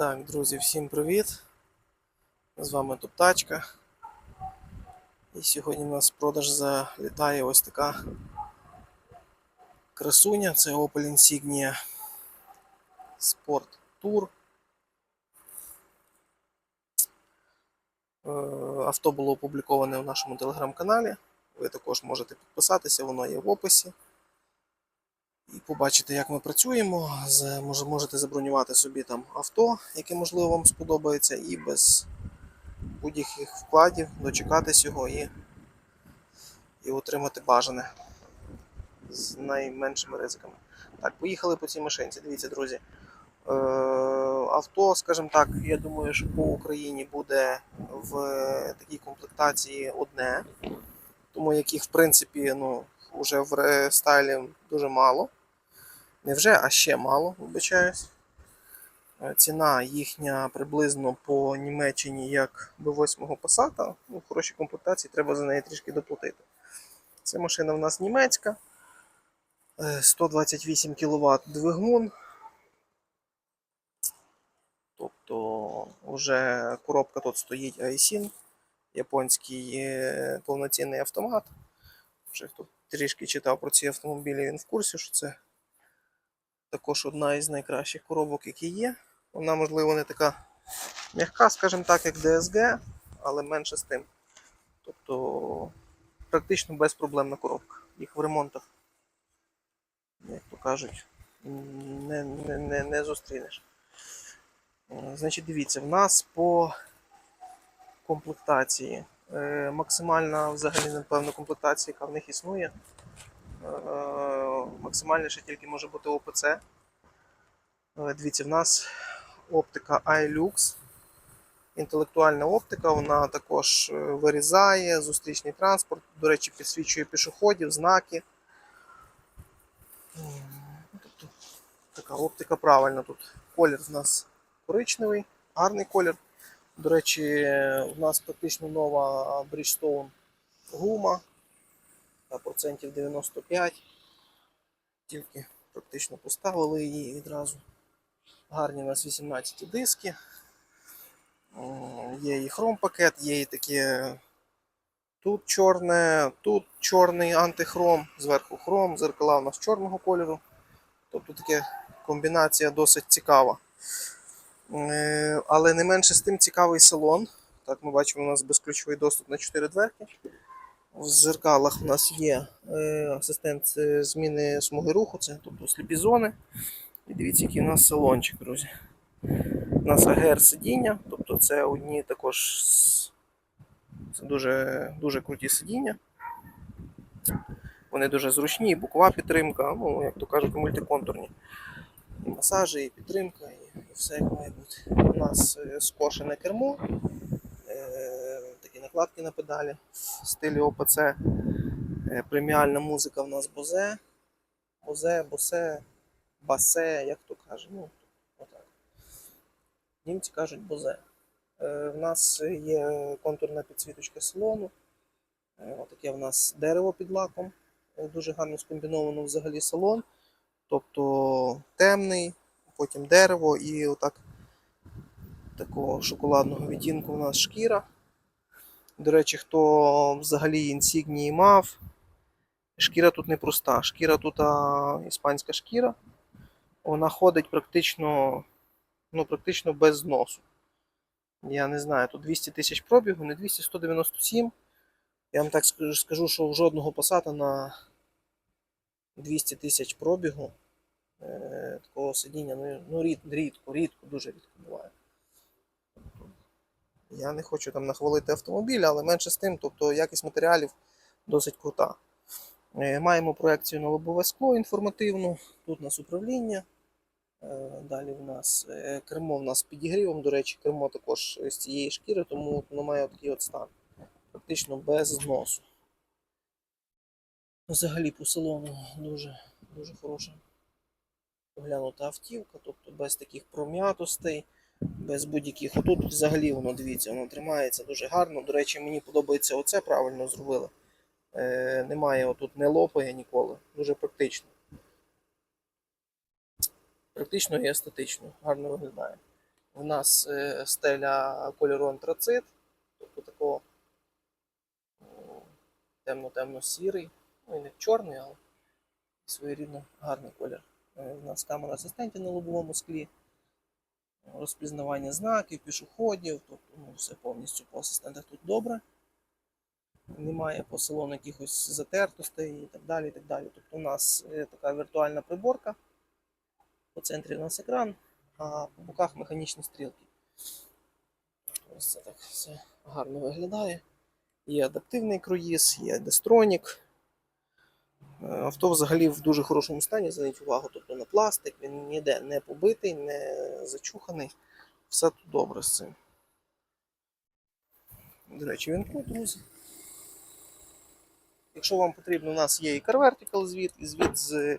Так, друзі, всім привіт! З вами Топтачка. І сьогодні у нас в продаж залітає ось така красуня. Це Opel Insignia Sport Tour. Е, Авто було опубліковане в нашому телеграм-каналі. Ви також можете підписатися, воно є в описі. І побачите, як ми працюємо. Можете забронювати собі там авто, яке можливо вам сподобається, і без будь-яких вкладів дочекатись його і, і отримати бажане з найменшими ризиками. Так, поїхали по цій машинці. Дивіться, друзі. Е, авто, скажімо так, я думаю, що по Україні буде в такій комплектації одне, тому яких, в принципі, ну, вже в рестайлі дуже мало. Не вже, а ще мало, вибачаюсь. Е, Ціна їхня приблизно по Німеччині як B8 Passat. Ну, в хорошій комплектації треба за неї трішки доплатити. Це машина в нас німецька. Е, 128 кВт двигун. Тобто вже коробка тут стоїть Aisin, японський е, повноцінний автомат. Вже хто трішки читав про ці автомобілі, він в курсі, що це також одна із найкращих коробок, які є. Вона, можливо, не така м'яка, скажімо так, як DSG, але менше з тим. Тобто практично безпроблемна коробка. Їх в ремонтах, як то кажуть, не, не, не, не зустрінеш. Е, Значить, дивіться, в нас по комплектації. е, Максимальна взагалі, напевно, комплектація, яка в них існує. Максимальніше тільки може бути ОПЦ. Е, Дивіться, в нас оптика iLux. Інтелектуальна оптика, вона також е, вирізає зустрічний транспорт, до речі, підсвічує пішоходів, знаки. Тобто, така оптика правильна тут. Колір в нас коричневий, гарний колір. До речі, у нас практично нова Bridgestone гума процентів 95. Тільки практично поставили її відразу. Гарні у нас 18 диски. Є і хром-пакет, є і таке. Тут чорне, тут чорний антихром, зверху хром, зеркала у нас чорного кольору. Тобто таке комбінація досить цікава. Е, Але не менше з тим цікавий салон. Так, ми бачимо, у нас безключовий доступ на 4 дверки. В зеркалах у нас є е, асистент зміни смуги руху, це тобто сліпі зони. І дивіться, який у нас салончик, друзі. У нас АГР сидіння, тобто це одні також це дуже, дуже круті сидіння. Вони дуже зручні, і бокова підтримка, ну, як то кажуть, мультиконтурні. І масажі, і підтримка, і, і все як має бути. У нас е, скошене кермо, е, накладки на педалі в стилі ОПЦ. Е, преміальна музика в нас Бозе. Бозе, Босе, Басе, як то каже. Ну, отак. Німці кажуть Бозе. Е, в нас є контурна підсвіточка салону. Е, отаке в нас дерево під лаком. Дуже гарно скомбіновано взагалі салон. Тобто темний, потім дерево і отак такого шоколадного відтінку у нас шкіра. До речі, хто взагалі інсігнії мав, шкіра тут не проста. Шкіра тут а, іспанська шкіра. Вона ходить практично, ну, практично без зносу. Я не знаю, тут 200 тисяч пробігу, не 200, 197. Я вам так скажу, що в жодного посада на 200 тисяч пробігу е, такого сидіння, ну, ну рід, рідко, рідко, дуже рідко буває. Я не хочу там нахвалити автомобіль, але менше з тим, тобто якість матеріалів досить крута. Е, Маємо проекцію на лобове скло інформативну. Тут у нас управління. Е, Далі в нас е, кермо в нас підігрівом. До речі, кермо також з цієї шкіри, тому воно має такий от стан. Практично без зносу. Взагалі по салону дуже, дуже хороша оглянута автівка, тобто без таких пром'ятостей, без будь-яких. Отут взагалі воно дивіться, воно тримається дуже гарно. До речі, мені подобається оце правильно зробили. Е, немає отут не лопає ніколи. Дуже практично. Практично і естетично, гарно виглядає. У нас е, стеля кольору антрацит, тобто такого темно-темно-сірий, ну і не чорний, але своєрідно гарний колір. Е, У нас камера асистентів на лобовому склі, розпізнавання знаків, пішоходів, тобто ну, все повністю по асистентах тут добре. Немає по салону якихось затертостей і так далі. І так далі. Тобто у нас е, така віртуальна приборка. По центрі у нас екран, а по боках механічні стрілки. Ось це так все гарно виглядає. Є адаптивний круїз, є дестронік. Е, Авто взагалі в дуже хорошому стані, зверніть увагу, тобто на пластик, він ніде не побитий, не зачуханий. Все тут добре з цим. До речі, він тут, друзі. Якщо вам потрібно, у нас є і Car Vertical звіт, і звіт з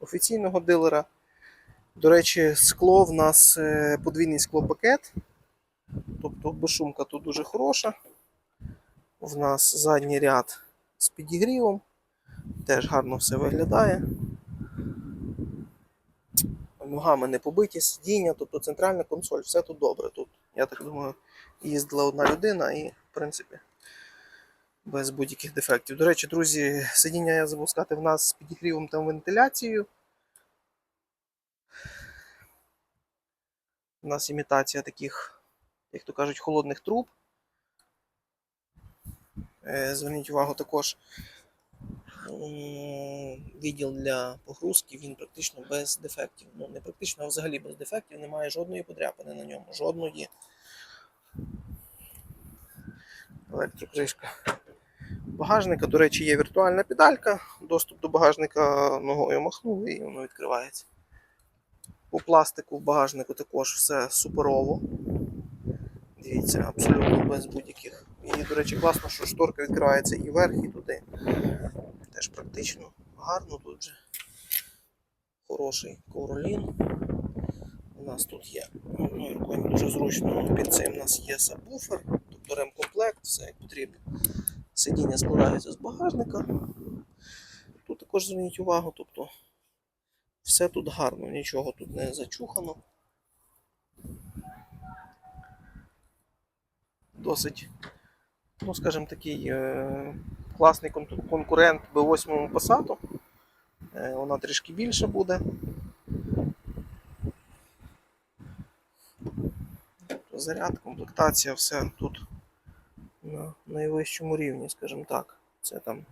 офіційного дилера. До речі, скло в нас е, подвійний склопакет. Тобто безшумка тут дуже хороша. В нас задній ряд з підігрівом. Теж гарно все виглядає. Ногами не побиті, сидіння, тобто центральна консоль, все тут добре. Тут, я так думаю, їздила одна людина і, в принципі, без будь-яких дефектів. До речі, друзі, сидіння я забув сказати, в нас з підігрівом та вентиляцією. У нас імітація таких, як то кажуть, холодних труб. Е, Зверніть увагу також відділ для погрузки, він практично без дефектів. Ну, не практично, а взагалі без дефектів, немає жодної подряпини на ньому, жодної. Електрокришка багажника. До речі, є віртуальна педалька. Доступ до багажника ногою махнув і воно відкривається. По пластику в багажнику також все суперово. Дивіться, абсолютно без будь-яких. І, до речі, класно, що шторка відкривається і вверх, і туди. Теж практично гарно тут же. Хороший ковролін. У нас тут є одною рукою дуже зручно. Під цим у нас є сабвуфер, тобто ремкомплект, все як потрібно. Сидіння складається з багажника. Тут також зверніть увагу, тобто все тут гарно, нічого тут не зачухано. Досить, ну скажімо такий е- класний конкурент B8 Passat. Е, вона трішки більше буде. Заряд, комплектація, все тут на найвищому рівні, скажімо так. Це там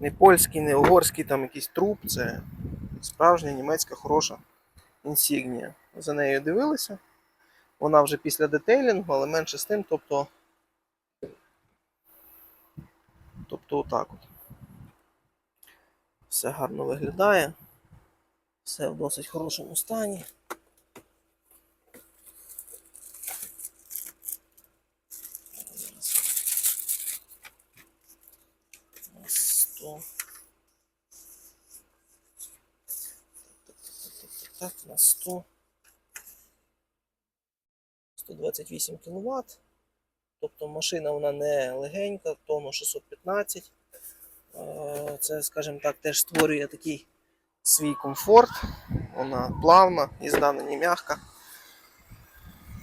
не польський, не угорський, там якийсь труп, це справжня німецька хороша інсігнія. За нею дивилися. Вона вже після детейлінгу, але менше з тим, тобто. Тобто отак от. Все гарно виглядає. Все в досить хорошому стані. Зараз. 100. Так, на 100. 128 кВт. Тобто машина вона не легенька, тонну 615. Е, Це, скажімо так, теж створює такий свій комфорт. Вона плавна, їзда на ній м'яка.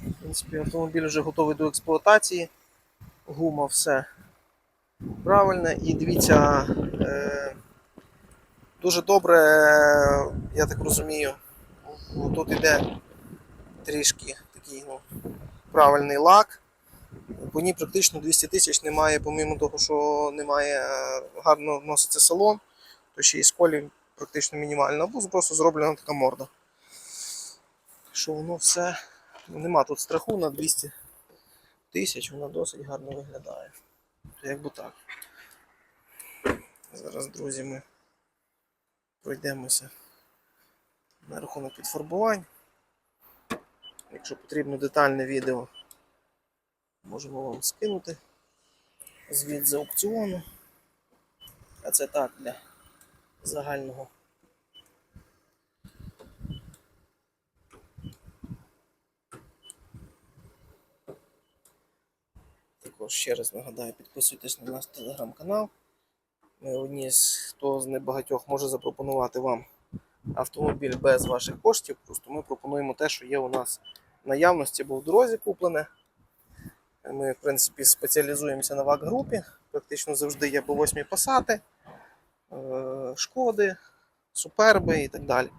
В принципі, автомобіль вже готовий до експлуатації. Гума все правильне. І дивіться, е, дуже добре, я так розумію, тут іде трішки такий ну, правильний лак. По ній практично 200 тисяч немає, помимо того, що немає е, гарно вноситься салон, то ще і сколів практично мінімально, або просто зроблена така морда. Що воно все, нема тут страху на 200 тисяч, воно досить гарно виглядає. Якби так. Зараз, друзі, ми пройдемося на рахунок підфарбувань. Якщо потрібно детальне відео, можемо вам скинути звіт з аукціону. А це так для загального. Також ще раз нагадаю, підписуйтесь на наш телеграм-канал. Ми одні з хто з небагатьох може запропонувати вам автомобіль без ваших коштів. Просто ми пропонуємо те, що є у нас наявності, бо в дорозі куплене. Ми, в принципі, спеціалізуємося на ВАК-групі. Практично завжди є по 8 пасати, е, шкоди, суперби і так далі.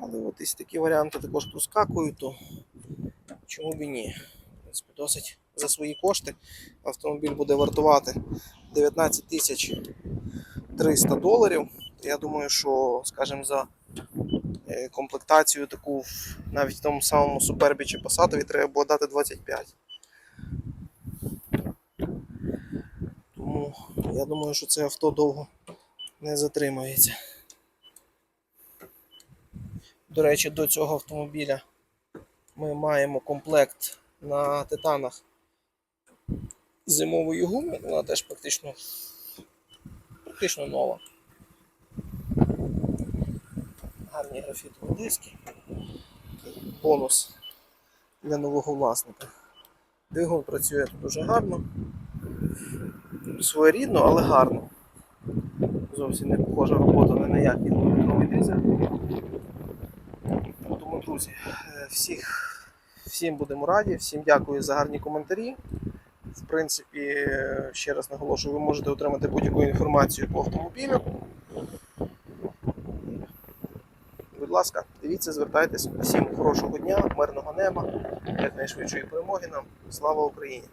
Але от і такі варіанти також проскакують, то чому б і ні? В принципі, досить за свої кошти автомобіль буде вартувати 19 тисяч 300 доларів. Я думаю, що, скажімо, за е, комплектацію таку навіть в тому самому супербі чи Passat треба було дати 25. Тому я думаю, що це авто довго не затримається. До речі, до цього автомобіля ми маємо комплект на титанах зимової гуми. Вона теж практично, практично нова. Гарні графітові диски. Бонус для нового власника. Двигун працює тут дуже гарно. Своєрідно, але гарно. Зовсім не похожа робота ні на двохлітровий дизель. Тому, друзі, е, всіх, всім будемо раді, всім дякую за гарні коментарі. В принципі, ще раз наголошую, ви можете отримати будь-яку інформацію по автомобілю. Будь ласка, дивіться, звертайтесь. Всім хорошого дня, мирного неба, якнайшвидшої перемоги нам. Слава Україні!